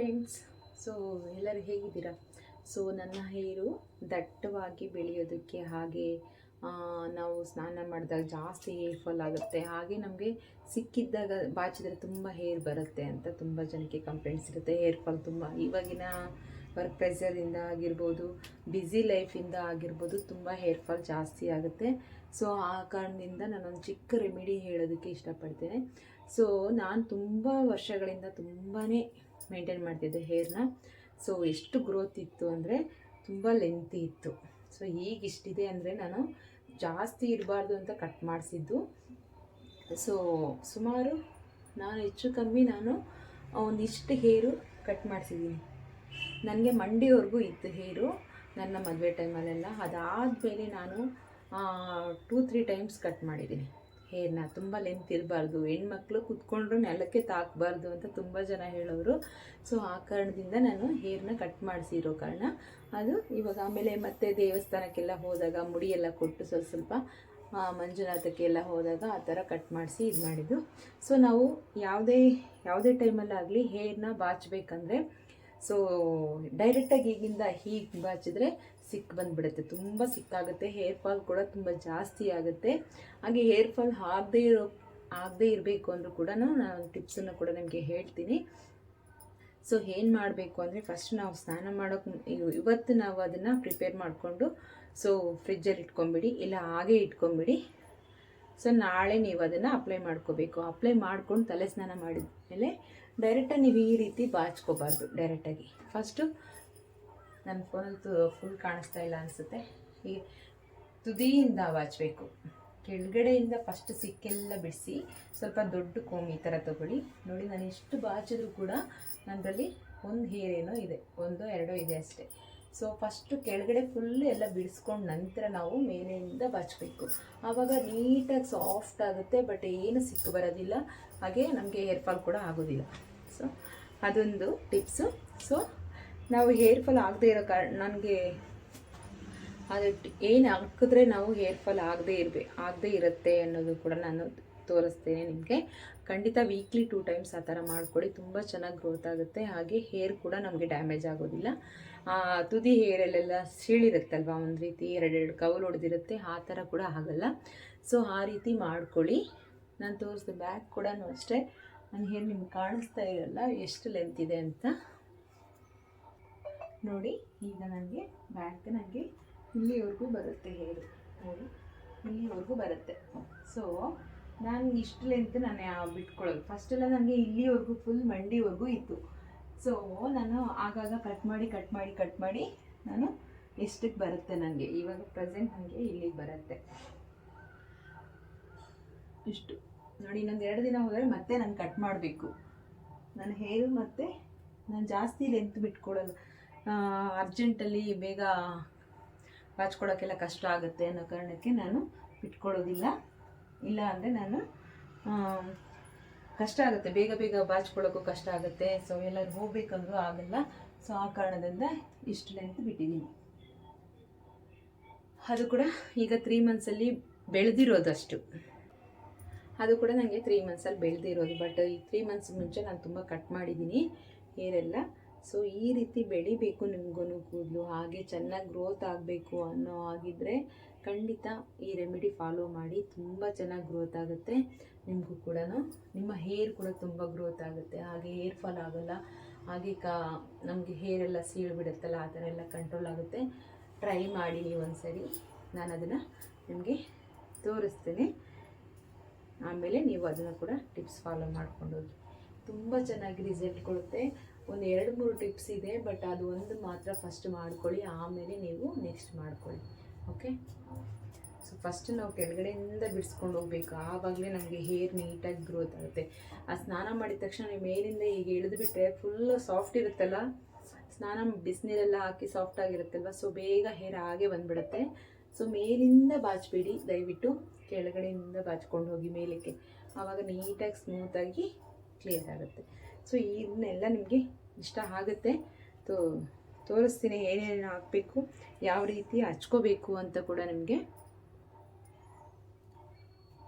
Friends so ಎಲ್ಲರೂ ಹೇಗಿದ್ದೀರಾ? So ನನ್ನ ಹೇರು ದಟ್ಟವಾಗಿ ಬೆಳೆಯೋದಕ್ಕೆ ಹಾಗೆ ನಾವು ಸ್ನಾನ ಮಾಡಿದಾಗ ಜಾಸ್ತಿ ಹೇರ್ ಫಾಲ್ ಆಗುತ್ತೆ. ಹಾಗೆ ನಮಗೆ ಸಿಕ್ಕಿದ್ದಾಗ ಬಾಚಿದ್ರೆ ತುಂಬ ಹೇರ್ ಬರುತ್ತೆ ಅಂತ ತುಂಬ ಜನಕ್ಕೆ ಕಂಪ್ಲೇಂಟ್ಸ್ ಇರುತ್ತೆ. ಹೇರ್ ಫಾಲ್ ತುಂಬ, ಇವಾಗಿನ ವರ್ಕ್ ಪ್ರೆಸರಿಂದ ಆಗಿರ್ಬೋದು ಬ್ಯುಸಿ ಲೈಫಿಂದ ಆಗಿರ್ಬೋದು ತುಂಬ ಹೇರ್ ಫಾಲ್ ಜಾಸ್ತಿ ಆಗುತ್ತೆ. ಸೊ ಆ ಕಾರಣದಿಂದ ನಾನೊಂದು ಚಿಕ್ಕ ರೆಮಿಡಿ ಹೇಳೋದಕ್ಕೆ ಇಷ್ಟಪಡ್ತೇನೆ. ಸೊ ನಾನು ತುಂಬ ವರ್ಷಗಳಿಂದ ತುಂಬಾ ಮೇಂಟೈನ್ ಮಾಡ್ತಿದ್ದೆ ಹೇರ್ನ. ಸೊ ಎಷ್ಟು ಗ್ರೋತ್ ಇತ್ತು ಅಂದರೆ ತುಂಬ ಲೆಂತಿ ಇತ್ತು. ಸೊ ಈಗ ಇಷ್ಟಿದೆ ಅಂದರೆ ನಾನು ಜಾಸ್ತಿ ಇರಬಾರ್ದು ಅಂತ ಕಟ್ ಮಾಡಿಸಿದ್ದು. ಸೊ ಸುಮಾರು ನಾನು ಹೆಚ್ಚು ಕಮ್ಮಿ ನಾನು ಒಂದಿಷ್ಟು ಹೇರು ಕಟ್ ಮಾಡಿಸಿದ್ದೀನಿ. ನನಗೆ ಮಂಡಿವರೆಗೂ ಇತ್ತು ಹೇರು ನನ್ನ ಮದುವೆ ಟೈಮಲ್ಲೆಲ್ಲ ಅದಾದಮೇಲೆ ನಾನು ಟೂ ತ್ರೀ ಟೈಮ್ಸ್ ಕಟ್ ಮಾಡಿದ್ದೀನಿ. ಹೇರ್ನ ತುಂಬ ಲೆಂತ್ ಇರಬಾರ್ದು. ಹೆಣ್ಮಕ್ಳು ಕುತ್ಕೊಂಡ್ರು ನೆಲಕ್ಕೆ ತಾಕಬಾರ್ದು ಅಂತ ತುಂಬ ಜನ ಹೇಳೋರು. ಸೊ ಆ ಕಾರಣದಿಂದ ನಾನು ಹೇರ್ನ ಕಟ್ ಮಾಡಿಸಿರೋ ಕಾರಣ ಅದು ಇವಾಗ ಆಮೇಲೆ ಮತ್ತೆ ದೇವಸ್ಥಾನಕ್ಕೆಲ್ಲ ಹೋದಾಗ ಮುಡಿಯೆಲ್ಲ ಕೊಟ್ಟು ಸ್ವಲ್ಪ ಸ್ವಲ್ಪ ಮಂಜುನಾಥಕ್ಕೆ ಎಲ್ಲ ಹೋದಾಗ ಆ ಥರ ಕಟ್ ಮಾಡಿಸಿ ಇದು ಮಾಡಿದ್ದು. ಸೊ ನಾವು ಯಾವುದೇ ಯಾವುದೇ ಟೈಮಲ್ಲಾಗಲಿ ಹೇರ್ನ ಬಾಚಬೇಕಂದ್ರೆ ಸೊ ಡೈರೆಕ್ಟಾಗಿ ಈಗಿಂದ ಹೀಗೆ ಬಾಚಿದ್ರೆ ಸಿಕ್ ಬಂದುಬಿಡುತ್ತೆ. ತುಂಬ ಸಿಕ್ಕಾಗುತ್ತೆ. ಹೇರ್ ಫಾಲ್ ಕೂಡ ತುಂಬ ಜಾಸ್ತಿ ಆಗುತ್ತೆ. ಹಾಗೆ ಹೇರ್ ಫಾಲ್ ಆಗದೇ ಇರೋ, ಆಗದೇ ಇರಬೇಕು ಅಂದರೂ ಕೂಡ ನಾನು ಟಿಪ್ಸನ್ನು ಕೂಡ ನಿಮಗೆ ಹೇಳ್ತೀನಿ. ಸೊ ಏನು ಮಾಡಬೇಕು ಅಂದರೆ ಫಸ್ಟ್ ನಾವು ಸ್ನಾನ ಮಾಡೋಕೆ ಇವತ್ತು ನಾವು ಅದನ್ನು ಪ್ರಿಪೇರ್ ಮಾಡಿಕೊಂಡು ಸೊ ಫ್ರಿಜ್ಜಲ್ಲಿ ಇಟ್ಕೊಂಬಿಡಿ, ಇಲ್ಲ ಹಾಗೆ ಇಟ್ಕೊಂಬಿಡಿ. ಸೊ ನಾಳೆ ನೀವು ಅದನ್ನು ಅಪ್ಲೈ ಮಾಡ್ಕೋಬೇಕು. ಅಪ್ಲೈ ಮಾಡ್ಕೊಂಡು ತಲೆ ಸ್ನಾನ ಮಾಡಿದ ಮೇಲೆ ಡೈರೆಕ್ಟಾಗಿ ನೀವು ಈ ರೀತಿ ಬಾಚ್ಕೋಬಾರ್ದು ಡೈರೆಕ್ಟಾಗಿ ಫಸ್ಟು ನನ್ನ ಫೋನಲ್ಲಿ ಫುಲ್ ಕಾಣಿಸ್ತಾ ಇಲ್ಲ ಅನಿಸುತ್ತೆ. ಈ ತುದಿಯಿಂದ ಬಾಚಬೇಕು ಕೆಳಗಡೆಯಿಂದ ಫಸ್ಟ್ ಸಿಕ್ಕೆಲ್ಲ ಬಿಡಿಸಿ ಸ್ವಲ್ಪ ದೊಡ್ಡ ಕೋಮ್ ಈ ಥರ ತೊಗೊಳ್ಳಿ. ನೋಡಿ, ನಾನು ಎಷ್ಟು ಬಾಚಿದ್ರು ಕೂಡ ನನ್ನಲ್ಲಿ ಒಂದು ಹೇರ್ ಏನೋ ಇದೆ. ಒಂದು ಎರಡೋ ಇದೆ ಅಷ್ಟೇ. ಸೊ ಫಸ್ಟು ಕೆಳಗಡೆ ಫುಲ್ ಎಲ್ಲ ಬಿಡಿಸ್ಕೊಂಡು ನಂತರ ನಾವು ಮೇಲೆಯಿಂದ ಬಾಚಬೇಕು ಆವಾಗ ನೀಟಾಗಿ ಸಾಫ್ಟ್ ಆಗುತ್ತೆ ಬಟ್ ಏನು ಸಿಕ್ಕು ಬರೋದಿಲ್ಲ. ಹಾಗೆ ನಮಗೆ ಹೇರ್ ಕೂಡ ಆಗೋದಿಲ್ಲ. ಸೊ ಅದೊಂದು ಟಿಪ್ಸು ಸೊ ನಾವು ಹೇರ್ ಫಾಲ್ ಆಗದೆ ಇರೋ ಕಾರಣ, ನನಗೆ ಅದು ಏನು ಹಾಕಿದ್ರೆ ನಾವು ಹೇರ್ ಫಾಲ್ ಆಗದೇ ಇರಬೇ, ಆಗದೇ ಇರುತ್ತೆ ಅನ್ನೋದು ಕೂಡ ನಾನು ತೋರಿಸ್ತೇನೆ ನಿಮಗೆ. ಖಂಡಿತ ವೀಕ್ಲಿ ಟೂ ಟೈಮ್ಸ್ ಆ ಥರ ಮಾಡಿಕೊಡಿ ತುಂಬ ಚೆನ್ನಾಗಿ ಗ್ರೋತ್ ಆಗುತ್ತೆ. ಹಾಗೆ ಹೇರ್ ಕೂಡ ನಮಗೆ ಡ್ಯಾಮೇಜ್ ಆಗೋದಿಲ್ಲ. ತುದಿ ಹೇರಲ್ಲೆಲ್ಲ ಸೀಳಿರುತ್ತಲ್ವ ಒಂದು ರೀತಿ, ಎರಡೆರಡು ಕವಲ್ ಹೊಡೆದಿರುತ್ತೆ ಆ ಥರ ಕೂಡ ಆಗಲ್ಲ. ಸೊ ಆ ರೀತಿ ಮಾಡ್ಕೊಳ್ಳಿ. ನಾನು ತೋರಿಸಿದ ಬ್ಯಾಗ್ ಕೂಡ ಅಷ್ಟೇ. ನಾನು ಹೇರ್ ನಿಮ್ಗೆ ಕಾಣಿಸ್ತಾ ಇರಲ್ಲ, ಎಷ್ಟು ಲೆಂತ್ ಇದೆ ಅಂತ. ನೋಡಿ, ಈಗ ನನಗೆ ಬ್ಯಾಕ್ ನನಗೆ ಇಲ್ಲಿವರೆಗೂ ಬರುತ್ತೆ ಹೇರು ನೋಡಿ, ಇಲ್ಲಿವರೆಗೂ ಬರುತ್ತೆ. ಸೊ ನಾನು ಇಷ್ಟು ಲೆಂತ್ ನಾನು ಬಿಟ್ಕೊಳ್ಳೋದು. ಫಸ್ಟೆಲ್ಲ ನನಗೆ ಇಲ್ಲಿವರೆಗೂ ಫುಲ್ ಮಂಡಿವರೆಗೂ ಇತ್ತು. ಸೊ ನಾನು ಆಗಾಗ ಕಟ್ ಮಾಡಿ ಕಟ್ ಮಾಡಿ ಕಟ್ ಮಾಡಿ ನಾನು ಎಷ್ಟಕ್ಕೆ ಬರುತ್ತೆ ನನಗೆ ಇವಾಗ ಪ್ರೆಸೆಂಟ್ ನನಗೆ ಇಲ್ಲಿಗೆ ಬರುತ್ತೆ. ಇಷ್ಟು. ನೋಡಿ, ಇನ್ನೊಂದು ಎರಡು ದಿನ ಹೋದರೆ ಮತ್ತೆ ನಾನು ಕಟ್ ಮಾಡಬೇಕು. ನನ್ನ ಹೇರು ಮತ್ತು ನಾನು ಜಾಸ್ತಿ ಲೆಂತ್ ಬಿಟ್ಕೊಡಲ್ಲ ಅರ್ಜೆಂಟಲ್ಲಿ ಬೇಗ ಬಾಚ್ಕೊಳ್ಳೋಕ್ಕೆಲ್ಲ ಕಷ್ಟ ಆಗುತ್ತೆ ಅನ್ನೋ ಕಾರಣಕ್ಕೆ ನಾನು ಬಿಟ್ಕೊಳ್ಳೋದಿಲ್ಲ. ಇಲ್ಲ ಅಂದರೆ ನಾನು ಕಷ್ಟ ಆಗುತ್ತೆ. ಬೇಗ ಬೇಗ ಬಾಚ್ಕೊಳ್ಳೋಕ್ಕೂ ಕಷ್ಟ ಆಗುತ್ತೆ. ಸೊ ಎಲ್ಲರೂ ಹೋಗ್ಬೇಕಂದ್ರೂ ಆಗಲ್ಲ. ಸೊ ಆ ಕಾರಣದಿಂದ ಇಷ್ಟು ಲೆಂತ್ ಬಿಟ್ಟಿದ್ದೀನಿ. ಅದು ಕೂಡ ಈಗ ತ್ರೀ ಮಂತ್ಸಲ್ಲಿ ಬೆಳೆದಿರೋದಷ್ಟು. ಅದು ಕೂಡ ನನಗೆ ತ್ರೀ ಮಂತ್ಸಲ್ಲಿ ಬೆಳೆದಿರೋದು. ಬಟ್ ಈ ತ್ರೀ ಮಂತ್ಸ್ ಮುಂಚೆ ನಾನು ತುಂಬ ಕಟ್ ಮಾಡಿದ್ದೀನಿ. ಹೇರೆಲ್ಲ ಸೊ ಈ ರೀತಿ ಬೆಳಿಬೇಕು ನಿಮಗೂ ಕೂದಲು, ಹಾಗೆ ಚೆನ್ನಾಗಿ ಗ್ರೋತ್ ಆಗಬೇಕು ಅನ್ನೋ ಆಗಿದ್ದರೆ ಖಂಡಿತ ಈ ರೆಮಿಡಿ ಫಾಲೋ ಮಾಡಿ ತುಂಬ ಚೆನ್ನಾಗಿ ಗ್ರೋತ್ ಆಗುತ್ತೆ. ನಿಮಗೂ ಕೂಡ ನಿಮ್ಮ ಹೇರ್ ಕೂಡ ತುಂಬ ಗ್ರೋತ್ ಆಗುತ್ತೆ. ಹಾಗೆ ಹೇರ್ ಫಾಲ್ ಆಗೋಲ್ಲ, ಹಾಗೆ ಕಾ, ನಮಗೆ ಹೇರ್ ಎಲ್ಲ ಸೀಳು ಬಿಡುತ್ತಲ್ಲ, ಆ ಥರ ಎಲ್ಲ ಕಂಟ್ರೋಲ್ ಆಗುತ್ತೆ. ಟ್ರೈ ಮಾಡಿ ನೀವು ಒಂದ್ಸರಿ. ನಾನು ಅದನ್ನು ನಿಮಗೆ ತೋರಿಸ್ತೇನೆ. ಆಮೇಲೆ ನೀವು ಅದನ್ನು ಕೂಡ ಟಿಪ್ಸ್ ಫಾಲೋ ಮಾಡ್ಕೊಂಡು ಹೋಗಿ. ತುಂಬ ಚೆನ್ನಾಗಿ ರಿಸಲ್ಟ್ ಕೊಡುತ್ತೆ. ಒಂದು ಎರಡು ಮೂರು ಟಿಪ್ಸ್ ಇದೆ ಬಟ್ ಅದು ಒಂದು ಮಾತ್ರ ಫಸ್ಟ್ ಮಾಡ್ಕೊಳ್ಳಿ, ಆಮೇಲೆ ನೀವು ನೆಕ್ಸ್ಟ್ ಮಾಡ್ಕೊಳ್ಳಿ. ಓಕೆ ಸೊ ಫಸ್ಟ್ ನಾವು ಕೆಳಗಡೆಯಿಂದ ಬಿಡಿಸ್ಕೊಂಡು ಹೋಗ್ಬೇಕು. ಆವಾಗಲೇ ನಮಗೆ ಹೇರ್ ನೀಟಾಗಿ ಗ್ರೋತ್ ಆಗುತ್ತೆ. ಆ ಸ್ನಾನ ಮಾಡಿದ ತಕ್ಷಣ ನೀವು ಮೇಲಿಂದ ಈಗ ಇಳಿದುಬಿಟ್ರೆ ಫುಲ್ಲು ಸಾಫ್ಟ್ ಇರುತ್ತಲ್ಲ? ಸ್ನಾನ ಬಿಸಿನೀರೆಲ್ಲ ಹಾಕಿ ಸಾಫ್ಟ್ ಆಗಿರುತ್ತಲ್ವ? ಸೊ ಬೇಗ ಹೇರ್ ಹಾಗೆ ಬಂದ್ಬಿಡುತ್ತೆ. ಸೊ ಮೇಲಿಂದ ಬಾಚಬೇಡಿ. ದಯವಿಟ್ಟು ಕೆಳಗಡೆಯಿಂದ ಬಾಚ್ಕೊಂಡು ಹೋಗಿ ಮೇಲಕ್ಕೆ. ಆವಾಗ ನೀಟಾಗಿ ಸ್ಮೂತಾಗಿ ಕ್ಲಿಯರ್ ಆಗುತ್ತೆ. ಸೊ ಇದನ್ನೆಲ್ಲ ನಿಮಗೆ ಇಷ್ಟ ಆಗುತ್ತೆ. ತೋ, ತೋರಿಸ್ತೀನಿ ಏನೇನು ಹಾಕಬೇಕು, ಯಾವ ರೀತಿ ಹಚ್ಕೋಬೇಕು ಅಂತ ಕೂಡ ನಿಮಗೆ.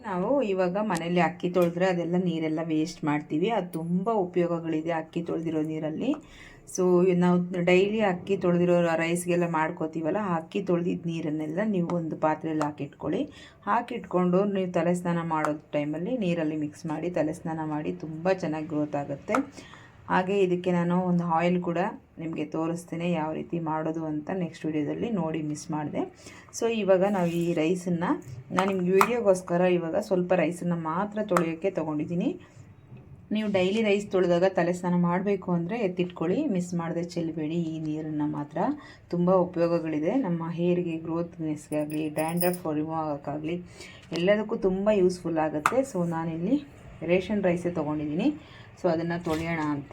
ನಾವು ಇವಾಗ ಮನೇಲಿ ಅಕ್ಕಿ ತೊಳೆದ್ರೆ ಅದೆಲ್ಲ ನೀರೆಲ್ಲ ವೇಸ್ಟ್ ಮಾಡ್ತೀವಿ. ಅದು ತುಂಬ ಉಪಯೋಗಗಳಿದೆ ಅಕ್ಕಿ ತೊಳೆದಿರೋ ನೀರಲ್ಲಿ. ಸೊ ನಾವು ಡೈಲಿ ಅಕ್ಕಿ ತೊಳೆದಿರೋ ರೈಸ್ಗೆಲ್ಲ ಮಾಡ್ಕೋತೀವಲ್ಲ, ಆ ಅಕ್ಕಿ ತೊಳೆದಿದ್ದ ನೀರನ್ನೆಲ್ಲ ನೀವು ಒಂದು ಪಾತ್ರೆಯಲ್ಲಿ ಹಾಕಿಟ್ಕೊಳ್ಳಿ. ಹಾಕಿಟ್ಕೊಂಡು ನೀವು ತಲೆ ಸ್ನಾನ ಮಾಡೋ ಟೈಮಲ್ಲಿ ನೀರಲ್ಲಿ ಮಿಕ್ಸ್ ಮಾಡಿ ತಲೆ ಸ್ನಾನ ಮಾಡಿ ತುಂಬ ಚೆನ್ನಾಗಿ ಗ್ರೋತ್ ಆಗುತ್ತೆ. ಹಾಗೆ ಇದಕ್ಕೆ ನಾನು ಒಂದು ಆಯಿಲ್ ಕೂಡ ನಿಮಗೆ ತೋರಿಸ್ತೇನೆ ಯಾವ ರೀತಿ ಮಾಡೋದು ಅಂತ ನೆಕ್ಸ್ಟ್ ವೀಡಿಯೋದಲ್ಲಿ ನೋಡಿ ಮಿಸ್ ಮಾಡಿದೆ. ಸೊ ಇವಾಗ ನಾವು ಈ ರೈಸನ್ನು ನಾನು ನಿಮ್ಗೆ ವೀಡಿಯೋಗೋಸ್ಕರ ಇವಾಗ ಸ್ವಲ್ಪ ರೈಸನ್ನು ಮಾತ್ರ ತೊಳೆಯೋಕ್ಕೆ ತೊಗೊಂಡಿದ್ದೀನಿ. ನೀವು ಡೈಲಿ ರೈಸ್ ತೊಳೆದಾಗ ತಲೆ ಸ್ನಾನ ಮಾಡಬೇಕು ಅಂದರೆ ಎತ್ತಿಟ್ಕೊಳ್ಳಿ, ಮಿಸ್ ಮಾಡದೆ ಚೆಲ್ಲಬೇಡಿ, ಈ ನೀರನ್ನು ಮಾತ್ರ. ತುಂಬ ಉಪಯೋಗಗಳಿದೆ. ನಮ್ಮ ಹೇರಿಗೆ ಗ್ರೋತ್ನೆಸ್ಗೆ ಆಗಲಿ ಡ್ಯಾಂಡ್ರಫ್ ರಿಮೂವ್ ಆಗೋಕ್ಕಾಗಲಿ, ಎಲ್ಲದಕ್ಕೂ ತುಂಬ ಯೂಸ್ಫುಲ್ ಆಗುತ್ತೆ. ಸೊ ನಾನಿಲ್ಲಿ ರೇಷನ್ ರೈಸೇ ತೊಗೊಂಡಿದ್ದೀನಿ. ಸೊ, ಅದನ್ನು ತೊಳೆಯೋಣ ಅಂತ.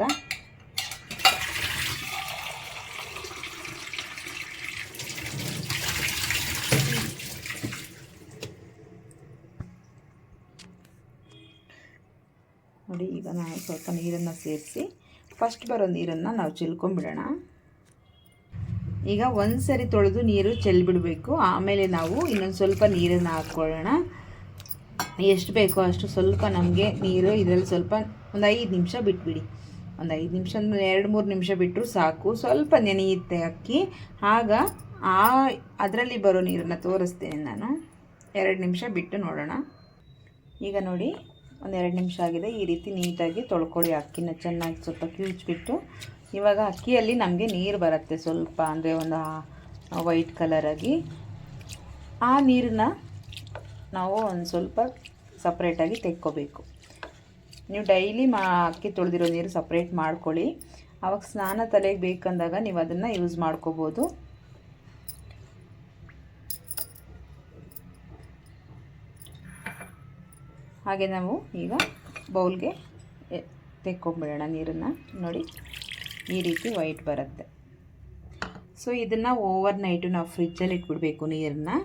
ನೋಡಿ, ಈಗ ನಾವು ಸ್ವಲ್ಪ ನೀರನ್ನು ಸೇರಿಸಿ ಫಸ್ಟ್ ಬರೋ ನೀರನ್ನು ನಾವು ಚೆಲ್ಕೊಂಡ್ಬಿಡೋಣ ಈಗ ಒಂದು ಸರಿ ತೊಳೆದು ನೀರು ಚೆಲ್ಬಿಡಬೇಕು. ಆಮೇಲೆ ನಾವು ಇನ್ನೊಂದು ಸ್ವಲ್ಪ ನೀರನ್ನು ಹಾಕ್ಕೊಳ್ಳೋಣ. ಎಷ್ಟು ಬೇಕೋ ಅಷ್ಟು ಸ್ವಲ್ಪ ನಮಗೆ ನೀರು ಇದರಲ್ಲಿ ಸ್ವಲ್ಪ ಒಂದು ಐದು ನಿಮಿಷ ಬಿಟ್ಬಿಡಿ. ಒಂದು ಐದು ನಿಮಿಷ ಎರಡು ಮೂರು ನಿಮಿಷ ಬಿಟ್ಟರು ಸಾಕು. ಸ್ವಲ್ಪ ನೆನೆಯುತ್ತೆ ಅಕ್ಕಿ. ಆಗ ಆ ಅದರಲ್ಲಿ ಬರೋ ನೀರನ್ನು ತೋರಿಸ್ತೇನೆ ನಾನು. ಎರಡು ನಿಮಿಷ ಬಿಟ್ಟು ನೋಡೋಣ. ಈಗ ನೋಡಿ, ಒಂದು ಎರಡು ನಿಮಿಷ ಆಗಿದೆ. ಈ ರೀತಿ ನೀಟಾಗಿ ತೊಳ್ಕೊಳ್ಳಿ ಅಕ್ಕಿನ. ಚೆನ್ನಾಗಿ ಸ್ವಲ್ಪ ಕಿವಿಚ್ಬಿಟ್ಟು. ಇವಾಗ ಅಕ್ಕಿಯಲ್ಲಿ ನಮಗೆ ನೀರು ಬರುತ್ತೆ ಸ್ವಲ್ಪ. ಅಂದರೆ ಒಂದು ವೈಟ್ ಕಲರಾಗಿ ಆ ನೀರನ್ನ ನಾವು ಒಂದು ಸ್ವಲ್ಪ ಸಪ್ರೇಟಾಗಿ ತೆಕ್ಕೋಬೇಕು. ನೀವು ಡೈಲಿ ಮಾ ಅಕ್ಕಿ ತೊಳೆದಿರೋ ನೀರು ಸಪ್ರೇಟ್ ಮಾಡ್ಕೊಳ್ಳಿ. ಅವಾಗ ಸ್ನಾನ ತಲೆಗೆ ಬೇಕಂದಾಗ ನೀವು ಅದನ್ನು ಯೂಸ್ ಮಾಡ್ಕೋಬೋದು. ಹಾಗೆ ನಾವು ಈಗ ಬೌಲ್ಗೆ ತೆಕ್ಕೊಂಬಿಡೋಣ ನೀರನ್ನು. ನೋಡಿ, ಈ ರೀತಿ ವೈಟ್ ಬರುತ್ತೆ. ಸೊ ಇದನ್ನು ಓವರ್ ನೈಟು ನಾವು ಫ್ರಿಜ್ಜಲ್ಲಿ ಇಟ್ಬಿಡಬೇಕು ನೀರನ್ನು.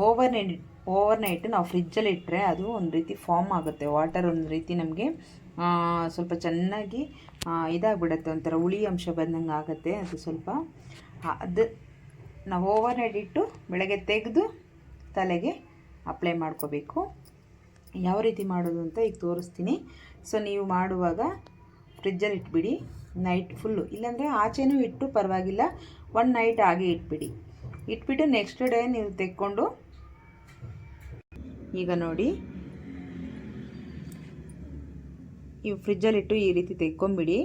ಓವರ್ ನೈಟ್ ಓವರ್ ನೈಟ್ ನಾವು ಫ್ರಿಜ್ಜಲ್ಲಿ ಇಟ್ಟರೆ ಅದು ಒಂದು ರೀತಿ ಫಾರ್ಮ್ ಆಗುತ್ತೆ. ವಾಟರ್ ಒಂದು ರೀತಿ ನಮಗೆ ಸ್ವಲ್ಪ ಚೆನ್ನಾಗಿ ಇದಾಗ್ಬಿಡುತ್ತೆ. ಒಂಥರ ಹುಳಿ ಅಂಶ ಬಂದಂಗೆ ಆಗುತ್ತೆ. ಅದು ಸ್ವಲ್ಪ ಅದು ನಾವು ಓವರ್ ನೈಟ್ ಇಟ್ಟು ಬೆಳಗ್ಗೆ ತೆಗೆದು ತಲೆಗೆ ಅಪ್ಲೈ ಮಾಡ್ಕೋಬೇಕು. ಯಾವ ರೀತಿ ಮಾಡೋದು ಅಂತ ಈಗ ತೋರಿಸ್ತೀನಿ. ಸೊ ನೀವು ಮಾಡುವಾಗ ಫ್ರಿಜ್ಜಲ್ಲಿ ಇಟ್ಬಿಡಿ. ನೈಟ್ ಫುಲ್ಲು ಇಲ್ಲಾಂದರೆ ಆಚೆನೂ ಇಟ್ಟು ಪರವಾಗಿಲ್ಲ. ಒನ್ ನೈಟ್ ಹಾಗೆ ಇಟ್ಬಿಡಿ. ಇಟ್ಬಿಟ್ಟು ನೆಕ್ಸ್ಟ್ ಡೇ ನೀವು ತೆಕ್ಕೊಂಡು ಈಗ ನೋಡಿ. ಈ ಫ್ರಿಜ್ಜಲ್ಲಿಟ್ಟು ಈ ರೀತಿ ತೆಕ್ಕೊಂಬಿಡಿ.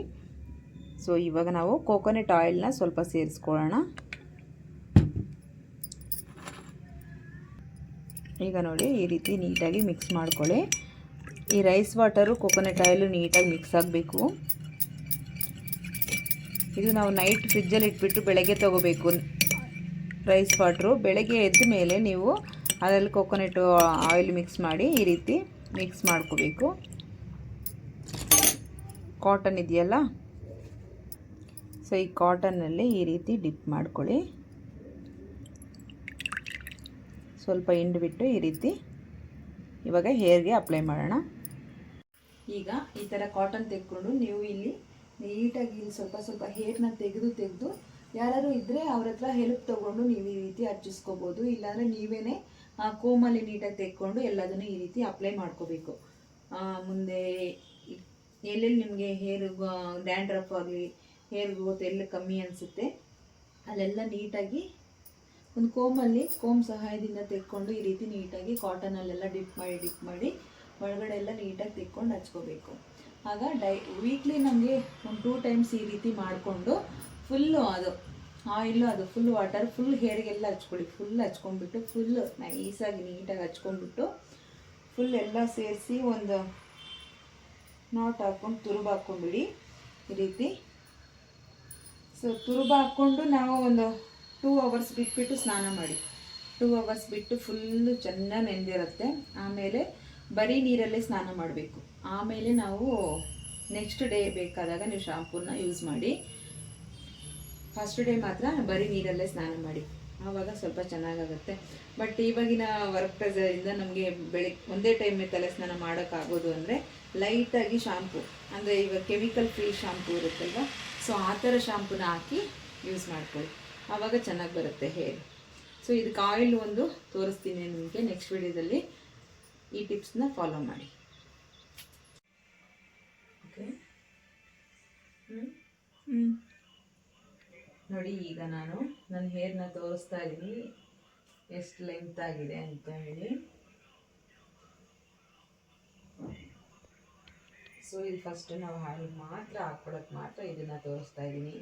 ಸೊ ಇವಾಗ ನಾವು ಕೋಕೋನಟ್ ಆಯಿಲ್ನ ಸ್ವಲ್ಪ ಸೇರಿಸ್ಕೊಳ್ಳೋಣ. ಈಗ ನೋಡಿ ಈ ರೀತಿ ನೀಟಾಗಿ ಮಿಕ್ಸ್ ಮಾಡ್ಕೊಳ್ಳಿ. ಈ ರೈಸ್ ವಾಟರು ಕೊಕೊನಟ್ ಆಯಿಲು ನೀಟಾಗಿ ಮಿಕ್ಸ್ ಆಗಬೇಕು. ಇದು ನಾವು ನೈಟ್ ಫ್ರಿಜ್ಜಲ್ಲಿ ಇಟ್ಬಿಟ್ಟು ಬೆಳಗ್ಗೆ ತೊಗೋಬೇಕು. ರೈಸ್ ವಾಟ್ರು ಬೆಳಗ್ಗೆ ಎದ್ದ ಮೇಲೆ ನೀವು ಅದರಲ್ಲಿ ಕೊಕೊನಟ್ ಆಯಿಲ್ ಮಿಕ್ಸ್ ಮಾಡಿ ಈ ರೀತಿ ಮಿಕ್ಸ್ ಮಾಡ್ಕೋಬೇಕು. ಕಾಟನ್ ಇದೆಯಲ್ಲ? ಸೊ ಈ ಕಾಟನ್ನಲ್ಲಿ ಈ ರೀತಿ ಡಿಪ್ ಮಾಡ್ಕೊಳ್ಳಿ. ಸ್ವಲ್ಪ ಹಿಂಡ್ಬಿಟ್ಟು ಈ ರೀತಿ ಇವಾಗ ಹೇರ್ಗೆ ಅಪ್ಲೈ ಮಾಡೋಣ. ಈಗ ಈ ಥರ ಕಾಟನ್ ತೆಕ್ಕೊಂಡು ನೀವು ಇಲ್ಲಿ ನೀಟಾಗಿ ಇಲ್ಲಿ ಸ್ವಲ್ಪ ಸ್ವಲ್ಪ ಹೇರ್ನ ತೆಗೆದು ತೆಗೆದು ಯಾರಾದರೂ ಇದ್ದರೆ ಅವ್ರ ಹತ್ರ ಹೆಲ್ಪ್ ತೊಗೊಂಡು ನೀವು ಈ ರೀತಿ ಹಚ್ಚಿಸ್ಕೋಬೋದು ಇಲ್ಲಾಂದರೆ ನೀವೇ ಕೋಮಲ್ಲಿ ನೀಟಾಗಿ ತೆಕ್ಕೊಂಡು ಎಲ್ಲದನ್ನು ಈ ರೀತಿ ಅಪ್ಲೈ ಮಾಡ್ಕೋಬೇಕು. ಮುಂದೆ ಎಲ್ಲೆಲ್ಲಿ ನಿಮಗೆ ಹೇರ್ ಡ್ಯಾಂಡ್ರಫ್ ಆಗಲಿ ಹೇರ್ ಗ್ರೋತ್ ಎಲ್ಲ ಕಮ್ಮಿ ಅನಿಸುತ್ತೆ, ಅಲ್ಲೆಲ್ಲ ನೀಟಾಗಿ ಒಂದು ಕೋಮಲ್ಲಿ ಕೋಮ್ ಸಹಾಯದಿಂದ ತೆಕ್ಕೊಂಡು ಈ ರೀತಿ ನೀಟಾಗಿ ಕಾಟನಲ್ಲೆಲ್ಲ ಡಿಪ್ ಮಾಡಿ ಡಿಪ್ ಮಾಡಿ ಒಳಗಡೆ ಎಲ್ಲ ನೀಟಾಗಿ ತೆಕ್ಕೊಂಡು ಹಚ್ಕೋಬೇಕು. ಆಗ ಡೈ ವೀಕ್ಲಿ ನಮಗೆ ಒಂದು ಟೂ ಟೈಮ್ಸ್ ಈ ರೀತಿ ಮಾಡಿಕೊಂಡು ಫುಲ್ಲು ಅದು ಆಯಿಲು ಅದು ಫುಲ್ ವಾಟರ್ ಫುಲ್ ಹೇರಿಗೆಲ್ಲ ಹಚ್ಕೊಳ್ಳಿ. ಫುಲ್ ಹಚ್ಕೊಂಡ್ಬಿಟ್ಟು ಫುಲ್ ನೈಸಾಗಿ ನೀಟಾಗಿ ಹಚ್ಕೊಂಡ್ಬಿಟ್ಟು ಫುಲ್ ಎಲ್ಲ ಸೇರಿಸಿ ಒಂದು ನಾಟ್ ಹಾಕ್ಕೊಂಡು ತುರುಬ ಹಾಕ್ಕೊಂಡ್ಬಿಡಿ ಈ ರೀತಿ. ಸೊ ತುರುಬ ಹಾಕ್ಕೊಂಡು ನಾವು ಒಂದು ಟೂ ಅವರ್ಸ್ ಬಿಟ್ಬಿಟ್ಟು ಸ್ನಾನ ಮಾಡಿ. ಟೂ ಅವರ್ಸ್ ಬಿಟ್ಟು ಫುಲ್ಲು ಚೆನ್ನಾಗಿ ನೆಂದಿರುತ್ತೆ. ಆಮೇಲೆ ಬರೀ ನೀರಲ್ಲೇ ಸ್ನಾನ ಮಾಡಬೇಕು. ಆಮೇಲೆ ನಾವು ನೆಕ್ಸ್ಟ್ ಡೇ ಬೇಕಾದಾಗ ನೀವು ಶಾಂಪೂನ ಯೂಸ್ ಮಾಡಿ. ಫಸ್ಟ್ ಡೇ ಮಾತ್ರ ಬರೀ ನೀರಲ್ಲೇ ಸ್ನಾನ ಮಾಡಿ. ಆವಾಗ ಸ್ವಲ್ಪ ಚೆನ್ನಾಗಾಗುತ್ತೆ. ಬಟ್ ಇವಾಗಿನ ವರ್ಕ್ ಪ್ರೆಸರಿಂದ ನಮಗೆ ಬೆಳಿಗ್ಗೆ ಒಂದೇ ಟೈಮ್ ತಲೆ ಸ್ನಾನ ಮಾಡೋಕ್ಕಾಗೋದು ಅಂದರೆ ಲೈಟಾಗಿ ಶಾಂಪು ಅಂದರೆ ಇವಾಗ ಕೆಮಿಕಲ್ ಫ್ರೀ ಶಾಂಪೂ ಇರುತ್ತಲ್ವ? ಸೊ ಆ ಥರ ಶಾಂಪೂನ ಹಾಕಿ ಯೂಸ್ ಮಾಡ್ಕೊಳ್ಳಿ. ಆವಾಗ ಚೆನ್ನಾಗಿ ಬರುತ್ತೆ ಹೇರ್ ಸೊ ಇದಕ್ಕೆ ಆಯಿಲ್ ಒಂದು ತೋರಿಸ್ತೀನಿ ನಿಮಗೆ ನೆಕ್ಸ್ಟ್ ವಿಡಿಯೋದಲ್ಲಿ ಈ ಟಿಪ್ಸ್ನ ಫಾಲೋ ಮಾಡಿ. ಓಕೆ ನೋಡಿ, ಈಗ ನಾನು ನನ್ನ ಹೇರ್ನ ತೋರಿಸ್ತಾ ಇದ್ದೀನಿ. ಎಷ್ಟು ಲೆಂತ್ ಆಗಿದೆ ಅಂತ ಹೇಳಿ. ಸೊ ಇದು ಫಸ್ಟ್ ನಾವು ಹಾಲಿಗೆ ಮಾತ್ರ ಹಾಕ್ಕೊಳಕ್ಕೆ ಮಾತ್ರ ಇದನ್ನು ತೋರಿಸ್ತಾ ಇದ್ದೀನಿ.